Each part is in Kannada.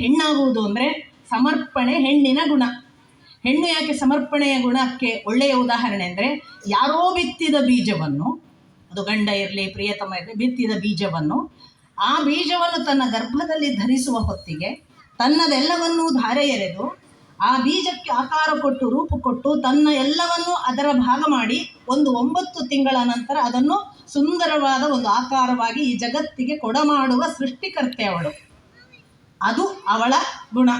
ಹೆಣ್ಣಾಗುವುದು ಅಂದರೆ ಸಮರ್ಪಣೆ ಹೆಣ್ಣಿನ ಗುಣ. ಹೆಣ್ಣು ಯಾಕೆ ಸಮರ್ಪಣೆಯ ಗುಣಕ್ಕೆ ಒಳ್ಳೆಯ ಉದಾಹರಣೆ ಅಂದರೆ ಯಾರೋ ಬಿತ್ತಿದ ಬೀಜವನ್ನು, ಅದು ಗಂಡ ಇರಲಿ, ಪ್ರಿಯತಮ ಇರಲಿ, ಬಿತ್ತಿದ ಬೀಜವನ್ನು, ಆ ಬೀಜವನ್ನು ತನ್ನ ಗರ್ಭದಲ್ಲಿ ಧರಿಸುವ ಹೊತ್ತಿಗೆ ತನ್ನದೆಲ್ಲವನ್ನೂ ಧಾರೆ ಎರೆದು ಆ ಬೀಜಕ್ಕೆ ಆಕಾರ ಕೊಟ್ಟು, ರೂಪು ಕೊಟ್ಟು ತನ್ನ ಎಲ್ಲವನ್ನೂ ಅದರ ಭಾಗ ಮಾಡಿ ಒಂದು ಒಂಬತ್ತು ತಿಂಗಳ ನಂತರ ಅದನ್ನು ಸುಂದರವಾದ ಒಂದು ಆಕಾರವಾಗಿ ಈ ಜಗತ್ತಿಗೆ ಕೊಡಮಾಡುವ ಸೃಷ್ಟಿಕರ್ತೆ ಅವಳು. ಅದು ಅವಳ ಗುಣ.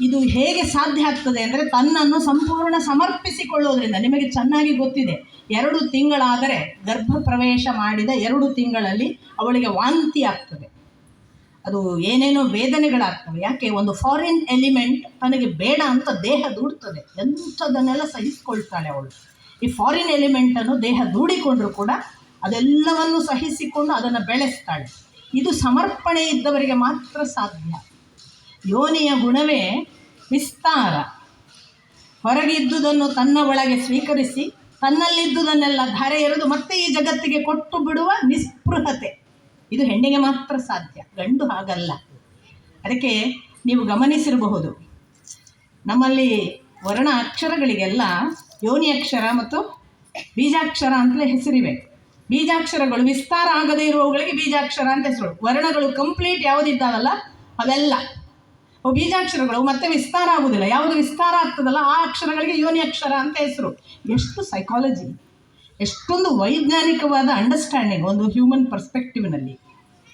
ಇದು ಹೇಗೆ ಸಾಧ್ಯ ಆಗ್ತದೆ ಅಂದರೆ ತನ್ನನ್ನು ಸಂಪೂರ್ಣ ಸಮರ್ಪಿಸಿಕೊಳ್ಳೋದ್ರಿಂದ, ನಿಮಗೆ ಚೆನ್ನಾಗಿ ಗೊತ್ತಿದೆ, ಎರಡು ತಿಂಗಳಾದರೆ ಗರ್ಭ ಪ್ರವೇಶ ಮಾಡಿದ ಎರಡು ತಿಂಗಳಲ್ಲಿ ಅವಳಿಗೆ ವಾಂತಿ ಆಗ್ತದೆ. ಅದು ಏನೇನೋ ವೇದನೆಗಳಾಗ್ತವೆ. ಯಾಕೆ? ಒಂದು ಫಾರಿನ್ ಎಲಿಮೆಂಟ್ ತನಗೆ ಬೇಡ ಅಂತ ದೇಹ ದೂಡ್ತದೆ. ಎಂಥದನ್ನೆಲ್ಲ ಸಹಿಸಿಕೊಳ್ತಾಳೆ ಅವಳು. ಈ ಫಾರಿನ್ ಎಲಿಮೆಂಟನ್ನು ದೇಹ ದೂಡಿಕೊಂಡರೂ ಕೂಡ ಅದೆಲ್ಲವನ್ನು ಸಹಿಸಿಕೊಂಡು ಅದನ್ನು ಬೆಳೆಸ್ತಾಳೆ. ಇದು ಸಮರ್ಪಣೆ ಇದ್ದವರಿಗೆ ಮಾತ್ರ ಸಾಧ್ಯ. ಯೋನಿಯ ಗುಣವೇ ವಿಸ್ತಾರ. ಹೊರಗಿದ್ದುದನ್ನು ತನ್ನ ಒಳಗೆ ಸ್ವೀಕರಿಸಿ, ತನ್ನಲ್ಲಿದ್ದುದನ್ನೆಲ್ಲ ಧಾರೆ ಎರೆದು ಮತ್ತೆ ಈ ಜಗತ್ತಿಗೆ ಕೊಟ್ಟು ಬಿಡುವ ನಿಸ್ಪೃಹತೆ. ಇದು ಹೆಣ್ಣಿಗೆ ಮಾತ್ರ ಸಾಧ್ಯ. ಗಂಡು ಹಾಗಲ್ಲ. ಅದಕ್ಕೆ ನೀವು ಗಮನಿಸಿರಬಹುದು. ನಮ್ಮಲ್ಲಿ ವರ್ಣ ಅಕ್ಷರಗಳಿಗೆಲ್ಲ ಯೋನಿ ಅಕ್ಷರ ಮತ್ತು ಬೀಜಾಕ್ಷರ ಅಂತಲೇ ಹೆಸರಿವೆ. ಬೀಜಾಕ್ಷರಗಳು, ವಿಸ್ತಾರ ಆಗದೇ ಇರುವವುಗಳಿಗೆ ಬೀಜಾಕ್ಷರ ಅಂತ ಹೆಸರು ವರ್ಣಗಳು ಕಂಪ್ಲೀಟ್ ಯಾವುದಿದ್ದಾವಲ್ಲ? ಅವೆಲ್ಲ ಅವು ಬೀಜಾಕ್ಷರಗಳು ಮತ್ತೆ ವಿಸ್ತಾರ ಆಗುವುದಿಲ್ಲ ಯಾವುದು ವಿಸ್ತಾರ ಆಗ್ತದಲ್ಲ, ಆ ಅಕ್ಷರಗಳಿಗೆ ಯೋನಿ ಅಕ್ಷರ ಅಂತ ಹೆಸರು ಎಷ್ಟು ಸೈಕಾಲಜಿ ಎಷ್ಟೊಂದು ವೈಜ್ಞಾನಿಕವಾದ ಅಂಡರ್ಸ್ಟ್ಯಾಂಡಿಂಗ್ ಒಂದು ಹ್ಯೂಮನ್ ಪರ್ಸ್ಪೆಕ್ಟಿವ್ನಲ್ಲಿ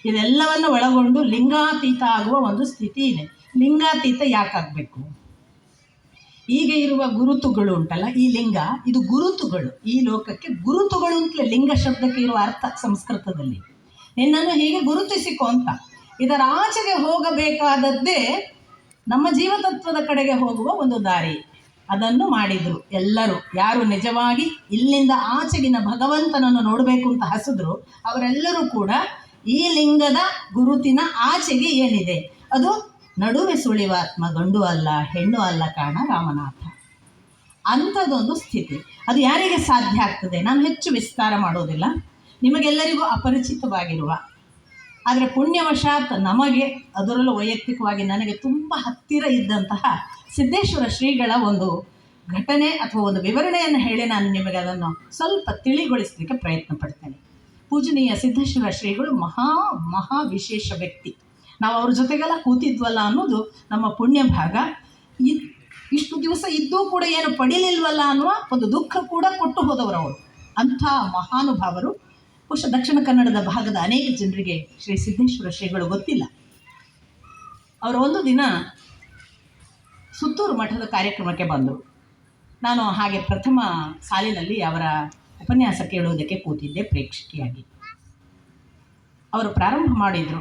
ಇದೆಲ್ಲವನ್ನು ಒಳಗೊಂಡು ಲಿಂಗಾತೀತ ಆಗುವ ಒಂದು ಸ್ಥಿತಿ ಇದೆ. ಲಿಂಗಾತೀತ ಯಾಕಾಗಬೇಕು? ಈಗ ಇರುವ ಗುರುತುಗಳು ಉಂಟಲ್ಲ, ಈ ಲಿಂಗ, ಇದು ಗುರುತುಗಳು. ಈ ಲೋಕಕ್ಕೆ ಗುರುತುಗಳು ಅಂತಲೇ ಲಿಂಗ ಶಬ್ದಕ್ಕೆ ಇರುವ ಅರ್ಥ ಸಂಸ್ಕೃತದಲ್ಲಿ. ನಿನ್ನನ್ನು ಹೀಗೆ ಗುರುತಿಸಿಕೊ ಅಂತ. ಇದರ ಆಚೆಗೆ ಹೋಗಬೇಕಾದದ್ದೇ ನಮ್ಮ ಜೀವತತ್ವದ ಕಡೆಗೆ ಹೋಗುವ ಒಂದು ದಾರಿ. ಅದನ್ನು ಮಾಡಿದರು ಎಲ್ಲರೂ. ಯಾರು ನಿಜವಾಗಿ ಇಲ್ಲಿಂದ ಆಚೆಗಿನ ಭಗವಂತನನ್ನು ನೋಡಬೇಕು ಅಂತ ಹಸಿದ್ರು, ಅವರೆಲ್ಲರೂ ಕೂಡ ಈ ಲಿಂಗದ ಗುರುತಿನ ಆಚೆಗೆ ಏನಿದೆ? ಅದು ನಡುವೆ ಸುಳಿವಾತ್ಮ ಗಂಡು ಅಲ್ಲ, ಹೆಣ್ಣು ಅಲ್ಲ ಕಾರಣ ರಾಮನಾಥ. ಅಂಥದ್ದೊಂದು ಸ್ಥಿತಿ. ಅದು ಯಾರಿಗೆ ಸಾಧ್ಯ ಆಗ್ತದೆ? ನಾನು ಹೆಚ್ಚು ವಿಸ್ತಾರ ಮಾಡೋದಿಲ್ಲ. ನಿಮಗೆಲ್ಲರಿಗೂ ಅಪರಿಚಿತವಾಗಿರುವ. ಆದರೆ ಪುಣ್ಯವಶಾತ್ ನಮಗೆ ಅದರಲ್ಲೂ ವೈಯಕ್ತಿಕವಾಗಿ ನನಗೆ ತುಂಬ ಹತ್ತಿರ ಇದ್ದಂತಹ ಸಿದ್ದೇಶ್ವರ ಶ್ರೀಗಳ ಒಂದು ಘಟನೆ ಅಥವಾ ಒಂದು ವಿವರಣೆಯನ್ನು ಹೇಳಿ ನಾನು ನಿಮಗೆ ಅದನ್ನು ಸ್ವಲ್ಪ ತಿಳಿಗೊಳಿಸಲಿಕ್ಕೆ ಪ್ರಯತ್ನ ಪಡ್ತೇನೆ. ಪೂಜನೀಯ ಸಿದ್ದೇಶ್ವರ ಶ್ರೀಗಳು ಮಹಾ ಮಹಾ ವಿಶೇಷ ವ್ಯಕ್ತಿ. ನಾವು ಅವ್ರ ಜೊತೆಗೆಲ್ಲ ಕೂತಿದ್ವಲ್ಲ ಅನ್ನೋದು ನಮ್ಮ ಪುಣ್ಯ ಭಾಗ. ಇಷ್ಟು ದಿವಸ ಇದ್ದೂ ಕೂಡ ಏನು ಪಡೀಲಿಲ್ವಲ್ಲ ಅನ್ನುವ ಒಂದು ದುಃಖ ಕೂಡ ಕೊಟ್ಟು ಹೋದವರು ಅವರು. ಅಂಥ ಮಹಾನುಭಾವರು. ಬಹುಶಃ ದಕ್ಷಿಣ ಕನ್ನಡದ ಭಾಗದ ಅನೇಕ ಜನರಿಗೆ ಶ್ರೀ ಸಿದ್ದೇಶ್ವರ ಶ್ರೀಗಳು ಗೊತ್ತಿಲ್ಲ. ಅವರು ಒಂದು ದಿನ ಸುತ್ತೂರು ಮಠದ ಕಾರ್ಯಕ್ರಮಕ್ಕೆ ಬಂದರು ನಾನು ಹಾಗೆ ಪ್ರಥಮ ಸಾಲಿನಲ್ಲಿ ಅವರ ಉಪನ್ಯಾಸ ಕೇಳುವುದಕ್ಕೆ ಕೂತಿದ್ದೆ ಪ್ರೇಕ್ಷಕಿಯಾಗಿ. ಅವರು ಪ್ರಾರಂಭ ಮಾಡಿದರು.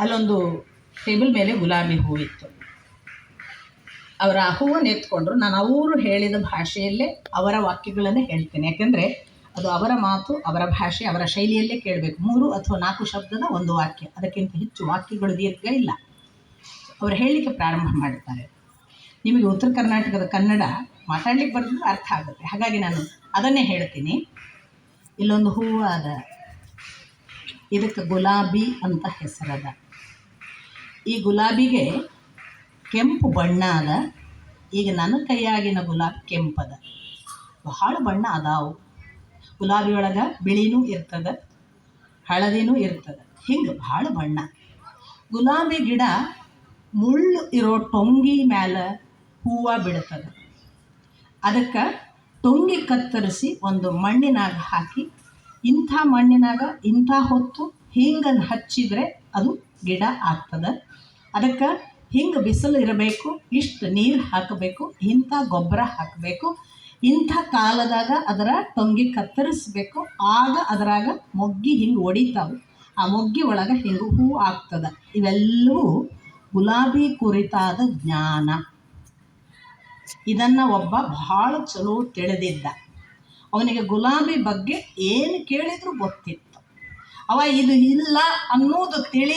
ಅಲ್ಲೊಂದು ಟೇಬಲ್ ಮೇಲೆ ಗುಲಾಬಿ ಹೂವಿತ್ತು. ಅವರ ಆ ಹೂವನ್ನು ಎತ್ಕೊಂಡ್ರು. ನಾನು ಅವರು ಹೇಳಿದ ಭಾಷೆಯಲ್ಲೇ ಅವರ ವಾಕ್ಯಗಳನ್ನೇ ಹೇಳ್ತೇನೆ. ಯಾಕೆಂದರೆ ಅದು ಅವರ ಮಾತು, ಅವರ ಭಾಷೆ, ಅವರ ಶೈಲಿಯಲ್ಲೇ ಕೇಳಬೇಕು. ಮೂರು ಅಥವಾ ನಾಲ್ಕು ಶಬ್ದದ ಒಂದು ವಾಕ್ಯ. ಅದಕ್ಕಿಂತ ಹೆಚ್ಚು ವಾಕ್ಯಗಳು ದೀರ್ಘ ಇಲ್ಲ. ಅವರು ಹೇಳಲಿಕ್ಕೆ ಪ್ರಾರಂಭ ಮಾಡ್ತಾರೆ. ನಿಮಗೆ ಉತ್ತರ ಕರ್ನಾಟಕದ ಕನ್ನಡ ಮಾತಾಡ್ಲಿಕ್ಕೆ ಬರೋದು ಅರ್ಥ ಆಗುತ್ತೆ. ಹಾಗಾಗಿ ನಾನು ಅದನ್ನೇ ಹೇಳ್ತೀನಿ. ಇಲ್ಲೊಂದು ಹೂವು ಅದ ಇದಕ್ಕೆ ಗುಲಾಬಿ ಅಂತ ಹೆಸರದ. ಈ ಗುಲಾಬಿಗೆ ಕೆಂಪು ಬಣ್ಣ ಅದ. ಈಗ ನನ್ನ ಕೈಯಾಗಿನ ಗುಲಾಬಿ ಕೆಂಪದ. ಬಹಳ ಬಣ್ಣ ಅದಾವು. ಗುಲಾಬಿ ಒಳಗೆ ಬಿಳಿನೂ ಇರ್ತದೆ, ಹಳದಿನೂ ಇರ್ತದೆ. ಹಿಂಗೆ ಭಾಳ ಬಣ್ಣ. ಗುಲಾಬಿ ಗಿಡ ಮುಳ್ಳು ಇರೋ ಟೊಂಗಿ ಮ್ಯಾಲೆ ಹೂವು ಬಿಡ್ತದೆ. ಅದಕ್ಕೆ ಟೊಂಗಿ ಕತ್ತರಿಸಿ ಒಂದು ಮಣ್ಣಿನಾಗ ಹಾಕಿ, ಇಂಥ ಮಣ್ಣಿನಾಗ ಇಂಥ ಹೊತ್ತು ಹಿಂಗನ್ನು ಹಚ್ಚಿದರೆ ಅದು ಗಿಡ ಆಗ್ತದೆ. ಅದಕ್ಕೆ ಹಿಂಗೆ ಬಿಸಿಲು ಇರಬೇಕು, ಇಷ್ಟು ನೀರು ಹಾಕಬೇಕು, ಇಂಥ ಗೊಬ್ಬರ ಹಾಕಬೇಕು. ಇಂಥ ಕಾಲದಾಗ ಅದರ ತೊಂಗಿ ಕತ್ತರಿಸ್ಬೇಕು. ಆಗ ಅದರಾಗ ಮೊಗ್ಗಿ ಹಿಂಗೆ ಒಡಿತಾವೆ. ಆ ಮೊಗ್ಗಿ ಒಳಗೆ ಹಿಂಗೆ ಹೂ ಆಗ್ತದೆ. ಇವೆಲ್ಲವೂ ಗುಲಾಬಿ ಕುರಿತಾದ ಜ್ಞಾನ. ಇದನ್ನು ಒಬ್ಬ ಭಾಳ ಚಲೋ ತಿಳಿದಿದ್ದ. ಅವನಿಗೆ ಗುಲಾಬಿ ಬಗ್ಗೆ ಏನು ಕೇಳಿದರೂ ಗೊತ್ತಿತ್ತು. ಅವ ಇದು ಇಲ್ಲ ಅನ್ನೋದು ತಿಳಿ